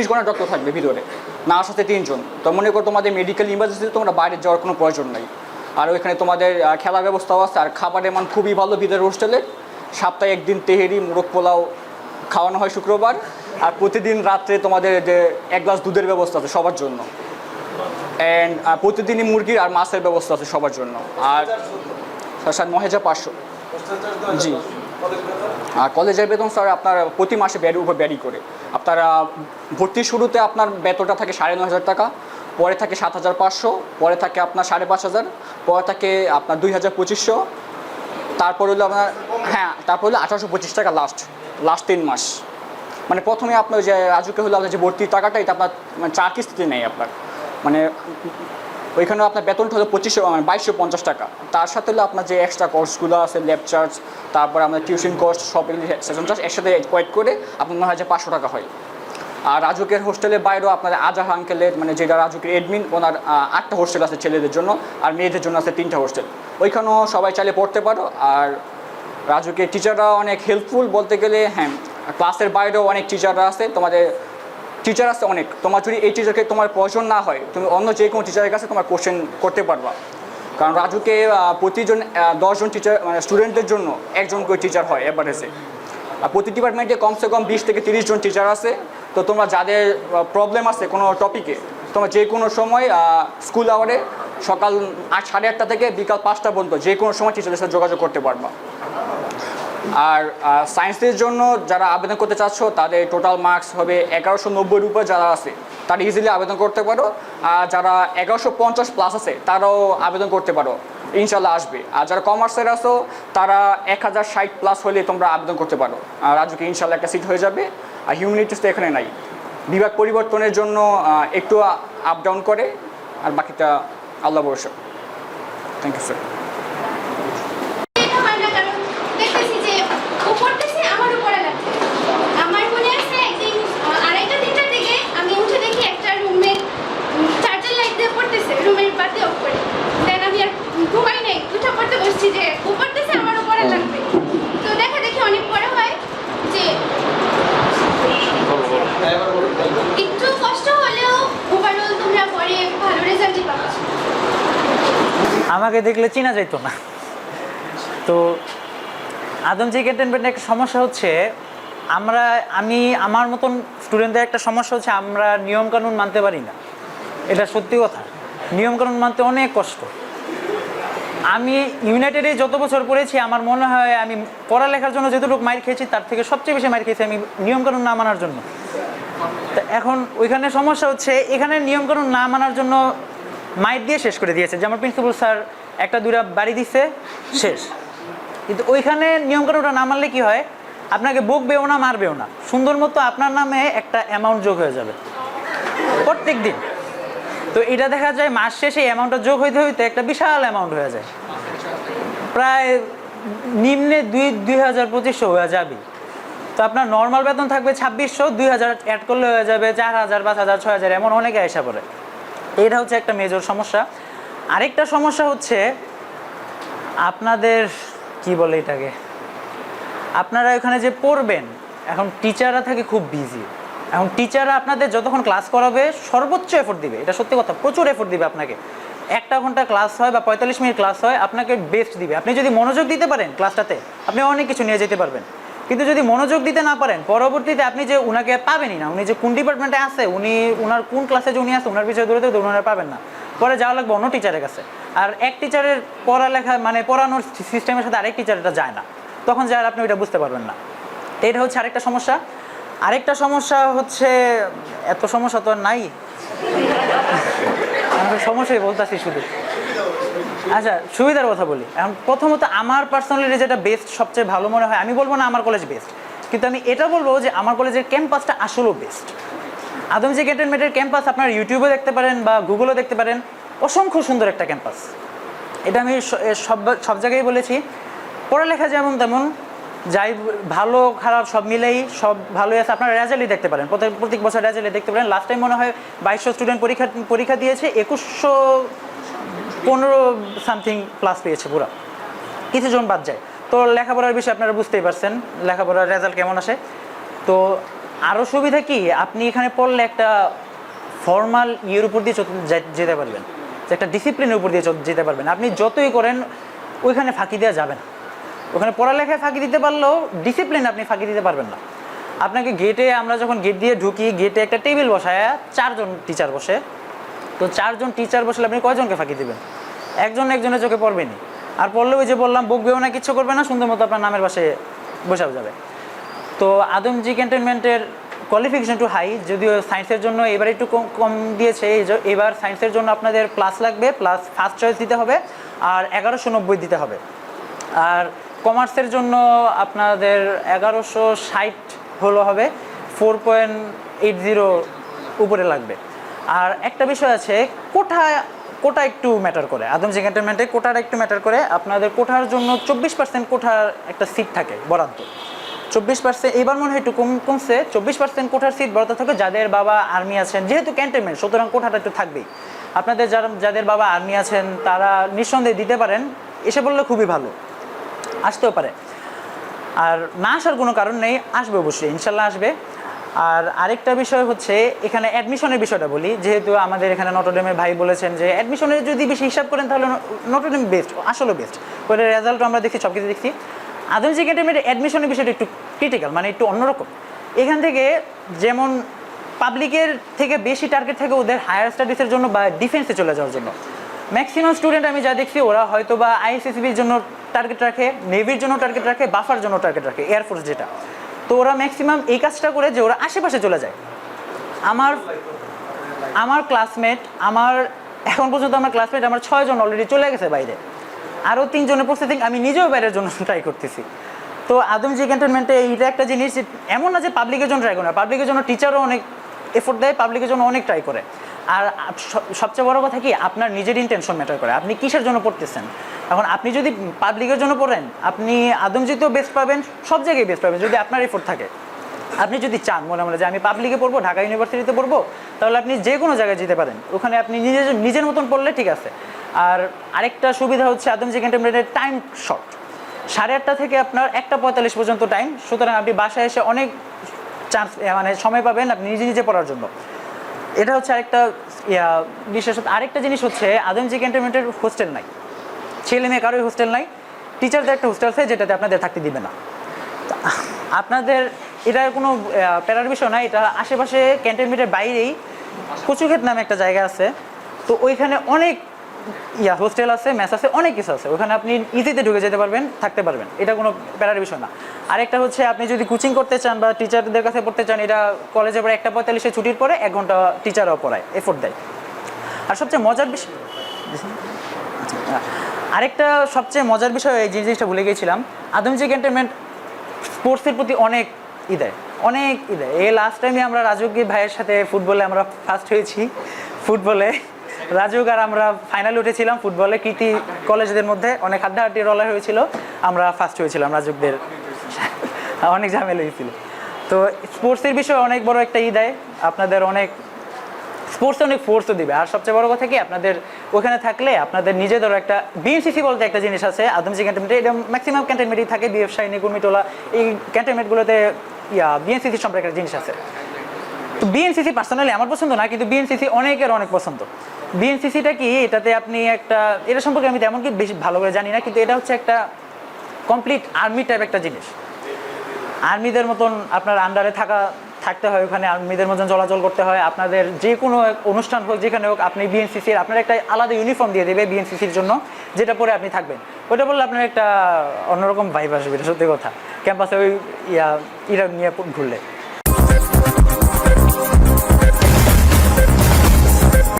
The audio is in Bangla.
চব্বিশ ঘণ্টা ডক্টর থাকবে ভিতরে। নার্স আছে তিনজন। তো মনে করো তোমাদের মেডিকেল ইমার্জেন্সিতে তোমরা বাইরে যাওয়ার কোনো প্রয়োজন নাই। আর ওইখানে তোমাদের খেলার ব্যবস্থাও আছে। আর খাবারের মান খুবই ভালো ভিতরে হোস্টেলে সপ্তাহে একদিন তেহেরি মোরগ পোলাও খাওয়ানো হয় শুক্রবার। আর প্রতিদিন রাত্রে তোমাদের যে এক গ্লাস দুধের ব্যবস্থা আছে সবার জন্য। অ্যান্ড প্রতিদিনই মুরগির আর মাছের ব্যবস্থা আছে সবার জন্য। আর হাজার পাঁচশো। জি। আর কলেজের বেতন স্যার আপনার প্রতি মাসে ব্যারির উপর ব্যারি করে। আপনারা ভর্তির শুরুতে আপনার বেতনটা থাকে সাড়ে ন হাজার টাকা, পরে থাকে সাত হাজার পাঁচশো, পরে থাকে আপনার সাড়ে পাঁচ হাজার, পরে থাকে আপনার দুই হাজার পঁচিশশো, তারপর হলো আপনার হ্যাঁ তারপর হলো আঠারোশো পঁচিশ টাকা লাস্ট লাস্ট তিন মাস। মানে প্রথমে আপনার যে রাজুকে হলো আপনার যে ভর্তির টাকাটা, এটা আপনার মানে চার কিস্তিতে নেই আপনার। মানে ওইখানে আপনার বেতনটা হলো পঁচিশশো মানে বাইশশো পঞ্চাশ টাকা। তার সাথে হলো আপনার যে এক্সট্রা কোর্সগুলো আছে ল্যাব চার্জ তারপর আপনার টিউশন কোর্স সব সেশন চার্জ একসাথে কোয়েট করে আপনার নয় হাজার পাঁচশো টাকা হয়। আর রাজুকের হোস্টেলের বাইরেও আপনার আজাহ আঙ্কেলের মানে যেটা রাজুকের এডমিন ওনার আটটা হোস্টেল আছে ছেলেদের জন্য, আর মেয়েদের জন্য আছে তিনটা হোস্টেল ওইখানেও সবাই চাইলে পড়তে পারো। আর রাজুকের টিচাররা অনেক হেল্পফুল বলতে গেলে হ্যাঁ ক্লাসের বাইরেও অনেক টিচাররা আছে। তোমাদের টিচার আছে অনেক। তোমার যদি এই টিচারকে তোমার প্রয়োজন না হয়, তুমি অন্য যে কোনো টিচারের কাছে তোমার কোশ্চেন করতে পারবা। কারণ রাজুকে প্রতিজন দশজন টিচার মানে স্টুডেন্টদের জন্য একজন করে টিচার হয় এভারেজে আর প্রতি ডিপার্টমেন্টে কমসে কম বিশ থেকে তিরিশ জন টিচার আছে। তো তোমরা যাদের প্রবলেম আছে কোনো টপিকে তোমরা যে কোনো সময় স্কুল আওয়ারে সকাল আট, সাড়ে আটটা থেকে বিকাল পাঁচটা পর্যন্ত যে কোনো সময় টিচারের সাথে যোগাযোগ করতে পারবা। আর সায়েন্সের জন্য যারা আবেদন করতে চাচ্ছ, তাদের টোটাল মার্কস হবে এগারোশো নব্বইয়ের উপর যারা আছে, তারা ইজিলি আবেদন করতে পারো। আর যারা এগারোশো পঞ্চাশ প্লাস আছে, তারাও আবেদন করতে পারো। ইনশাল্লাহ আসবে। আর যারা কমার্সের আছো, তারা এক হাজার ষাট প্লাস হলে তোমরা আবেদন করতে পারো। আর রাজুকে ইনশাল্লাহ একটা সিট হয়ে যাবে। আর হিউম্যানিটিস তো এখানে নাই। বিভাগ পরিবর্তনের জন্য একটু আপ ডাউন করে, আর বাকিটা আল্লাহ ভরসা। থ্যাংক ইউ স্যার এটা হয় না কারণ দেখতেছি যে ও পড়তেছে আমার উপরে লাগছে আমার মনে আছে একদিন আহ, আড়াইটা তিনটার দিকে আমি উঠে দেখি একটা রুমে চার্জার লাইট দিয়ে পড়তেছে রুমের বাতি অফ করে দেন আমি আর ঘুমাই নাই উঠে পড়তে বসছি যে ও পড়তেছে আমার উপরে লাগবে তো দেখা দেখি অনেক পরে হয় যে একটু কষ্ট হলেও ওভারঅল তোমরা পরে ভালো রেজাল্টই পাচ্ছ আমাকে দেখলে চেনা যাইতো না। তো আদমজি ক্যান্টনমেন্টের একটা সমস্যা হচ্ছে, আমরা, আমি, আমার মতন স্টুডেন্টদের একটা সমস্যা হচ্ছে আমরা নিয়মকানুন মানতে পারি না। এটা সত্যি কথা। নিয়মকানুন মানতে অনেক কষ্ট। আমি ইউনাইটেডে যত বছর পড়েছি, আমার মনে হয় আমি পড়ালেখার জন্য যতটুকু মাইর খেয়েছি, তার থেকে সবচেয়ে বেশি মাইর খেয়েছি আমি নিয়মকানুন না মানার জন্য। তা এখন ওইখানে সমস্যা হচ্ছে, এখানে নিয়মকানুন না মানার জন্য মাইর দিয়ে শেষ করে দিয়েছে। যেমন প্রিন্সিপাল স্যার একটা দুইটা বাড়ি দিচ্ছে শেষ। কিন্তু ওইখানে নিয়মকানুনটা না মানলে কি হয়? আপনাকে বকবেও না, মারবেও না। সুন্দর মতো আপনার নামে একটা অ্যামাউন্ট যোগ হয়ে যাবে। প্রত্যেক দিন। তো এটা দেখা যায় মাস শেষে অ্যামাউন্টটা যোগ হইতে হইতে একটা বিশাল অ্যামাউন্ট হয়ে যায়। প্রায় নিম্নে দুই দুই হাজার পঁচিশশো হয়ে যাবে। তো আপনার নর্মাল বেতন থাকবে ছাব্বিশশো, দুই হাজার অ্যাড করলে হয়ে যাবে চার হাজার, পাঁচ হাজার, ছয় হাজার, এমন অনেকে আশা করে এটা হচ্ছে একটা মেজর সমস্যা। আরেকটা সমস্যা হচ্ছে আপনাদের, কি বলে এটাকে? আপনারা এখানে যে পড়বেন, এখন টিচাররা থাকে খুব বিজি এখন টিচাররা আপনাদের যতক্ষণ ক্লাস করাবে, সর্বোচ্চ এফোর্ট দিবে। এটা সত্যি কথা, প্রচুর এফোর্ট দিবে আপনাকে। একটা ঘণ্টা ক্লাস হয় বা পঁয়তাল্লিশ মিনিট ক্লাস হয়, আপনাকে বেস্ট দিবে। আপনি যদি মনোযোগ দিতে পারেন ক্লাসটাতে আপনি অনেক কিছু নিয়ে যেতে পারবেন। কিন্তু যদি মনোযোগ দিতে না পারেন, পরবর্তীতে আপনি যে উনাকে পাবেনই না, উনি যে কোন ডিপার্টমেন্টে আছে, উনি, উনার কোন ক্লাসে যে উনি আছে ওনার বিষয়ে দূরে দূরে উনারা পাবেন না। পরে যাওয়া লাগবে অন্য টিচারের কাছে। আর এক টিচারের পড়ালেখা মানে পড়ানোর সিস্টেমের সাথে আরেক টিচারটা যায় না। তখন যা আর আপনি ওইটা বুঝতে পারবেন না। এটা হচ্ছে আরেকটা সমস্যা। আরেকটা সমস্যা হচ্ছে, এত সমস্যা তো নাই। সমস্যাই বলতেছি শুধু। আচ্ছা সুবিধার কথা বলি। এখন প্রথমত আমার পার্সোনালি যেটা বেস্ট সবচেয়ে ভালো মনে হয়, আমি বলব না আমার কলেজ বেস্ট কিন্তু আমি এটা বলব যে আমার কলেজের ক্যাম্পাসটা আসলেও বেস্ট আদমজি ক্যান্টনমেন্টের ক্যাম্পাস আপনার ইউটিউবে দেখতে পারেন বা গুগলও দেখতে পারেন। অসংখ্য সুন্দর একটা ক্যাম্পাস এটা আমি সব সব জায়গায় বলেছি। পড়ালেখা যেমন তেমন, যাই ভালো, খারাপ, সব মিলেই সব ভালোই আছে। আপনারা রেজাল্টই দেখতে পারেন। প্রত্যেক বছর রেজাল্টই দেখতে পারেন। লাস্ট টাইম মনে হয় বাইশশো স্টুডেন্ট পরীক্ষা পরীক্ষা দিয়েছে, একুশশো পনেরো সামথিং প্লাস পেয়েছে পুরো। কিছুজন বাদ যায়। তো লেখাপড়ার বিষয়ে আপনারা বুঝতেই পারছেন, লেখাপড়ার রেজাল্ট কেমন আসে। তো আরও সুবিধা কি? আপনি এখানে পড়লে একটা ফর্মাল ইয়ের উপর দিয়ে যেতে পারবেন। একটা ডিসিপ্লিনের উপর দিয়ে যেতে পারবেন। আপনি যতই করেন, ওইখানে ফাঁকি দেওয়া যাবে না। ওখানে পড়ালেখায় ফাঁকি দিতে পারলেও ডিসিপ্লিন আপনি ফাঁকি দিতে পারবেন না। আপনাকে গেটে আমরা যখন গেট দিয়ে ঢুকি গেটে একটা টেবিল বসায়, চারজন টিচার বসে। তো চারজন টিচার বসলে আপনি কয়জনকে ফাঁকি দিবেন? একজন একজনের চোখে পড়বেনি আর পড়লে ওই যে বললাম, বকবেও না কিছু করবে না, সুন্দর মতো আপনার নামের পাশে বসাও যাবে। তো আদমজি ক্যান্টনমেন্টের কোয়ালিফিকেশন একটু হাই যদিও সায়েন্সের জন্য এবার একটু কম দিয়েছে এবার সায়েন্সের জন্য আপনাদের প্লাস লাগবে প্লাস ফার্স্ট চয়েস দিতে হবে, আর এগারোশো নব্বই দিতে হবে। আর কমার্সের জন্য আপনাদের এগারোশো ষাট হলো হবে ফোর পয়েন্ট এইট জিরো উপরে লাগবে। আর একটা বিষয় আছে, কোঠা, কোটা একটু ম্যাটার করে। আদমজি ক্যান্টনমেন্টে কোটাটা একটু ম্যাটার করে, আপনাদের কোঠার জন্য চব্বিশ পার্সেন্ট কোঠার একটা সিট থাকে, বরাদ্দ। চব্বিশ পার্সেন্ট এবার মনে হয় একটু কম কমছে। চব্বিশ পার্সেন্ট কোঠার সিট বরাদ্দ থাকে যাদের বাবা আর্মি আছেন, যেহেতু ক্যান্টনমেন্ট সুতরাং কোঠাটা একটু থাকবেই। আপনাদের যারা যাদের বাবা আর্মি আছেন, তারা নিঃসন্দেহে দিতে পারেন। এসে বললে খুবই ভালো। আসতেও পারে। আর না আসার কোনো কারণ নেই, আসবে অবশ্যই, ইনশাল্লাহ আসবে। আর আরেকটা বিষয় হচ্ছে, এখানে অ্যাডমিশনের বিষয়টা বলি। যেহেতু আমাদের এখানে নটরডেমের ভাই বলেছেন যে অ্যাডমিশনের যদি বেশি হিসাব করেন, তাহলে নটরডেম বেস্ট আসলে বেস্ট ওইটার রেজাল্ট আমরা দেখি সব কিছু দেখছি। আধুনিক একাডেমির অ্যাডমিশনের বিষয়টা একটু ক্রিটিক্যাল মানে একটু অন্যরকম। এখান থেকে যেমন পাবলিকের থেকে বেশি টার্গেট থাকে ওদের হায়ার স্টাডিজের জন্য বা ডিফেন্সে চলে যাওয়ার জন্য। ম্যাক্সিমাম স্টুডেন্ট আমি যা দেখছি, ওরা হয়তো বা আইএসএসবির জন্য টার্গেট রাখে নেভির জন্য টার্গেট রাখে বাফার জন্য টার্গেট রাখে এয়ারফোর্স যেটা। তো ওরা ম্যাক্সিমাম এই কাজটা করে যে ওরা আশেপাশে চলে যায়। আমার আমার ক্লাসমেট আমার, এখন পর্যন্ত আমার ক্লাসমেট আমার ছয়জন অলরেডি চলে গেছে বাইরে। আরও তিনজনের প্রসেসিং আমি নিজেও বাইরের জন্য ট্রাই করতেছি। তো আদমজি ক্যান্টনমেন্টে এইটা একটা জিনিস এমন না যে পাবলিকের জন্য ট্রাই করে না পাবলিকের জন্য টিচারও অনেক এফোর্ট দেয় পাবলিকের জন্য অনেক ট্রাই করে। আর সবচেয়ে বড় কথা কি, আপনার নিজের ইন্টেনশন ম্যাটার করে। আপনি কিসের জন্য পড়তেছেন? এখন আপনি যদি পাবলিকের জন্য পড়েন, আপনি আদমজিতেও বেস্ট পাবেন, সব জায়গায় বেস্ট পাবেন, যদি আপনার এফোর্ট থাকে। আপনি যদি চান, মনে মনে যে আমি পাবলিকে পড়ব, ঢাকা ইউনিভার্সিটিতে পড়ব, তাহলে আপনি যে কোনো জায়গায় যেতে পারেন। ওখানে আপনি নিজের নিজের মতন পড়লে ঠিক আছে। আর আরেকটা সুবিধা হচ্ছে আদমজি ক্যান্টনমেন্টের টাইম শর্ট সাড়ে আটটা থেকে আপনার একটা পঁয়তাল্লিশ পর্যন্ত টাইম সুতরাং আপনি বাসায় এসে অনেক চান্স মানে সময় পাবেন আপনি নিজে নিজে পড়ার জন্য। এটা হচ্ছে আরেকটা বিশেষত আরেকটা জিনিস হচ্ছে আদমজি ক্যান্টনমেন্টের হোস্টেল নাই। ছেলে মেয়ে কারোই হোস্টেল নাই টিচারদের একটা হোস্টেল আছে যেটাতে আপনাদের থাকতে দিবে না। আপনাদের, এটা কোনো প্যারার বিষয় না, এটা আশেপাশে ক্যান্টনমেন্টের বাইরেই কচুক্ষেত নামে একটা জায়গা আছে। তো ওইখানে অনেক ইয়া হোস্টেল আছে ম্যাচ আছে, অনেক কিছু আছে। ওখানে আপনি ইজিতে ঢুকে যেতে পারবেন, থাকতে পারবেন। এটা কোনো প্যারার বিষয় না। আরেকটা হচ্ছে, আপনি যদি কোচিং করতে চান বা টিচারদের কাছে পড়তে চান, এটা কলেজে পরে একটা পঁয়তাল্লিশে ছুটির পরে এক ঘণ্টা টিচারও পড়ায় এফোর্ট দেয়। আর সবচেয়ে মজার বিষয় আরেকটা সবচেয়ে মজার বিষয়, এই জিনিসটা ভুলে গিয়েছিলাম আদমজি ক্যান্টনমেন্ট স্পোর্টসের প্রতি অনেক ই দেয়, অনেক ই দেয়। এই লাস্ট টাইমে আমরা রাজুকি ভাইয়ের সাথে ফুটবলে আমরা ফার্স্ট হয়েছি ফুটবলে রাজুক আর আমরা ফাইনাল উঠেছিলাম ফুটবলে কৃতি কলেজদের মধ্যে? অনেক হাড্ডাহাড্ডি রলার হয়েছিল। আমরা ফার্স্ট হয়েছিলাম রাজুকদের। অনেক ঝামেলা হয়েছিল। তো স্পোর্টসের বিষয়ে অনেক বড় একটা ই দেয়। আপনাদের অনেক স্পোর্টসে অনেক ফোর্সও দিবে। আর সবচেয়ে বড় কথা কি, আপনাদের ওখানে থাকলে আপনাদের নিজেদেরও একটা বিএনসিসি বলতে একটা জিনিস আছে। আদমজি ক্যান্টনমেন্টে এটা ম্যাক্সিমাম ক্যান্টনমেন্টই থাকে। বিএফ শাইনি কুর্মিটোলা এই ক্যান্টনমেন্টগুলোতে ইয়া বিএনসিসি সম্পর্কে একটা জিনিস আছে। তো বিএনসিসি পার্সোনালি আমার পছন্দ না, কিন্তু বিএনসিসি অনেকের অনেক পছন্দ। বিএনসিসিটা কি? এটাতে আপনি একটা, এটা সম্পর্কে আমি তেমন কি বেশি ভালো করে জানি না, কিন্তু এটা হচ্ছে একটা কমপ্লিট আর্মি টাইপ একটা জিনিস। আর্মিদের মতন আপনার আন্ডারে থাকা, থাকতে হয় ওখানে আর্মিদের মতন চলাচল করতে হয়। আপনাদের যে কোনো অনুষ্ঠান হোক, যেখানে হোক, আপনি বিএনসিসির, আপনার একটা আলাদা ইউনিফর্ম দিয়ে দেবে বিএনসিসির জন্য, যেটা পরে আপনি থাকবেন। ওটা বললে আপনার একটা অন্যরকম ভাইব আসবে, এটা সত্যি কথা। ক্যাম্পাসে ওই, ইয়া ইরা নিয়ে ঘুরলে।